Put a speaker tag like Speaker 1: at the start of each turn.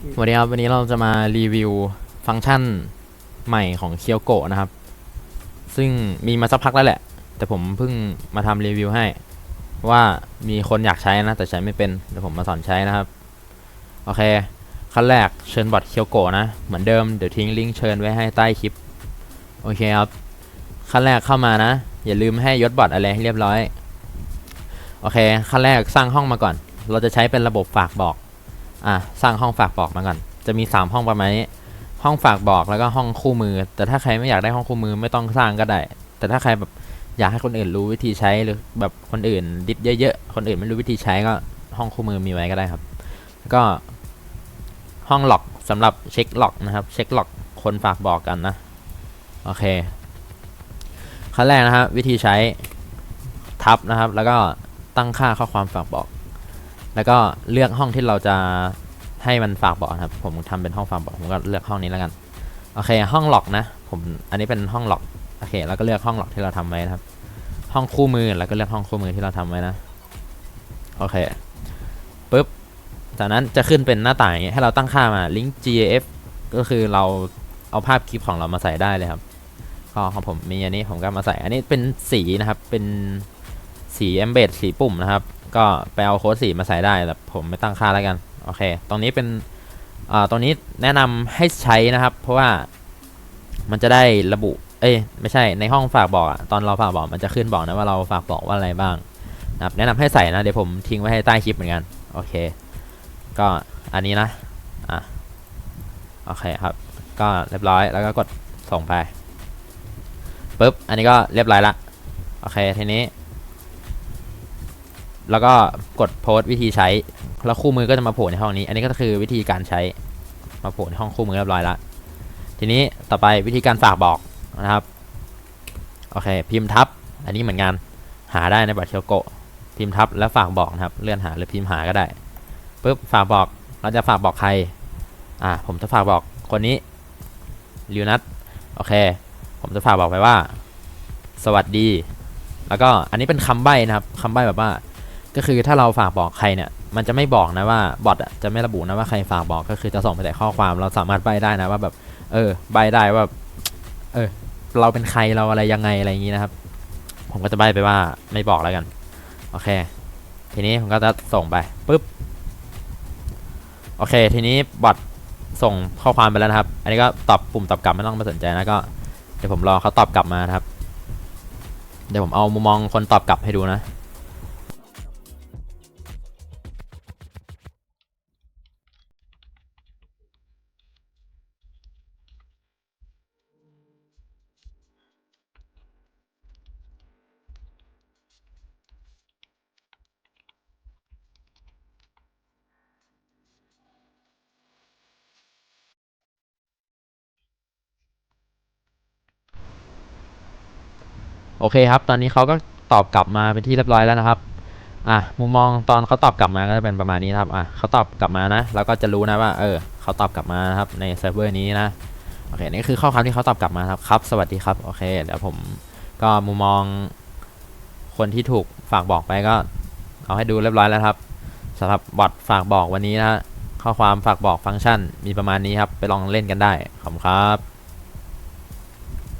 Speaker 1: สวัสดีครับ วันนี้เราจะมารีวิวฟังก์ชันใหม่ของเคียวโกะนะครับ ซึ่งมีมาสักพักแล้วแหละ แต่ผมเพิ่งมาทำรีวิวให้ ว่ามีคนอยากใช้นะ แต่ใช้ไม่เป็นเดี๋ยวผมมาสอนใช้นะครับ โอเค ขั้นแรกเชิญบอทเคียวโกะนะ เหมือนเดิมเดี๋ยวทิ้งลิงก์เชิญไว้ให้ใต้คลิป โอเคครับ ขั้นแรกเข้ามานะ อย่าลืมให้ยศบอทอะไรให้เรียบร้อย โอเค ขั้นแรกสร้างห้องมาก่อน เราจะใช้เป็นระบบฝากบอก อะสร้างห้องฝากบอกมาก่อน จะมี 3 ห้องประมาณนี้ ห้องฝากบอกแล้วก็ห้องคู่มือ แต่ถ้าใครไม่อยากได้ห้องคู่มือไม่ต้องสร้างก็ได้ แต่ถ้าใครแบบอยากให้คนอื่นรู้วิธีใช้หรือแบบคนอื่นดิดเยอะๆ คนอื่นไม่รู้วิธีใช้ก็ห้องคู่มือมีไว้ก็ได้ครับ แล้วก็ห้องล็อกสำหรับเช็คล็อกนะครับ เช็คล็อกคนฝากบอกกันนะ โอเคขั้นแรกนะครับวิธีใช้ทับนะครับ แล้วก็ตั้งค่าข้อความฝากบอก แล้วก็เลือกห้องที่เราจะให้มันฝากบอกนะครับ ผมทำเป็นห้องฝากบอกผมก็เลือกห้องนี้แล้วกัน โอเค ห้องล็อกนะ ผมอันนี้เป็นห้องล็อก โอเค แล้วก็เลือกห้องล็อกที่เราทำไว้นะครับ ห้องคู่มือ แล้วก็เลือกห้องคู่มือที่เราทำไว้นะ โอเคปุ๊บ จากนั้นจะขึ้นเป็นหน้าต่างให้เราตั้งค่ามา link gif ก็คือเราเอาภาพคลิปของเรามาใส่ได้เลยครับก็ของผมมีอันนี้ผมก็มาใส่ อันนี้เป็นสีนะครับ เป็นสี embed สีปุ่มนะครับ ก็ไปเอาโค้ดสีมาใส่ได้แต่ผมไม่ตั้งค่าแล้วกัน โอเค ตรงนี้เป็นอ่าตรงนี้แนะนำให้ใช้นะครับ เพราะว่ามันจะได้ระบุ เอ้ย ไม่ใช่ ในห้องฝากบอกอะตอนเราฝากบอกมันจะขึ้นบอกนะว่าเราฝากบอกว่าอะไรบ้างนะครับ แนะนำให้ใส่นะ เดี๋ยวผมทิ้งไว้ให้ใต้คลิปเหมือนกัน โอเค ก็อันนี้นะ อะ โอเคครับ ก็เรียบร้อย แล้วก็กดส่งไปปุ๊บ อันนี้ก็เรียบร้อยละ โอเค ทีนี้ แล้วก็กดโพสต์วิธีใช้ แล้วคู่มือก็จะมาโผล่ในห้องนี้ อันนี้ก็คือวิธีการใช้ มาโผล่ในห้องคู่มือเรียบร้อยแล้วทีนี้ต่อไปวิธีการฝากบอกนะครับ โอเค พิมพ์ทับ อันนี้เหมือนกัน หาได้ในบัตรเคียวโกะ พิมพ์ทับแล้วฝากบอกนะครับ เลื่อนหาหรือพิมพ์หาก็ได้ปุ๊บฝากบอก เราจะฝากบอกใคร อ่า ผมจะฝากบอกคนนี้ลิวนัท โอเค ผมจะฝากบอกไปว่า สวัสดี แล้วก็อันนี้เป็นคำใบ้นะครับคำใบ้แบบว่า ก็คือถ้าเราฝากบอกใครเนี่ยมันจะไม่บอกนะว่าบอทจะไม่ระบุนะว่าใครฝากบอกก็คือจะส่งไปแต่ข้อความเราสามารถใบได้นะว่าแบบ เออใบได้ว่าเออ เราเป็นใครเราอะไรยังไงอะไรอย่างนี้นะครับ ผมก็จะใบไปว่าไม่บอกแล้วกัน โอเค ทีนี้ผมก็จะส่งไปปุ๊บโอเค ทีนี้บอทส่งข้อความไปแล้วนะครับ อันนี้ก็ตอบปุ่มตอบกลับไม่ต้องไปสนใจนะก็เดี๋ยวผมรอเขาตอบกลับมานะครับ เดี๋ยวผมเอามุมมองคนตอบกลับให้ดูนะ โอเคครับ ตอนนี้เขาก็ตอบกลับมาเป็นที่เรียบร้อยแล้วนะครับ อะมุมมองตอนเขาตอบกลับมาก็จะเป็นประมาณนี้นะครับ อะเขาตอบกลับมานะแล้วก็จะรู้นะว่า เออเขาตอบกลับมานะครับในเซิร์ฟเวอร์นี้นะ โอเค นี่คือข้อความที่เขาตอบกลับมาครับครับ สวัสดีครับ โอเค เดี๋ยวผมก็มุมมอง คนที่ถูกฝากบอกไปก็ เอาให้ดูเรียบร้อยแล้วครับสำหรับบอทฝากบอกวันนี้นะข้อความฝากบอกฟังก์ชันมีประมาณนี้ครับ ไปลองเล่นกันได้ขอบคุณครับ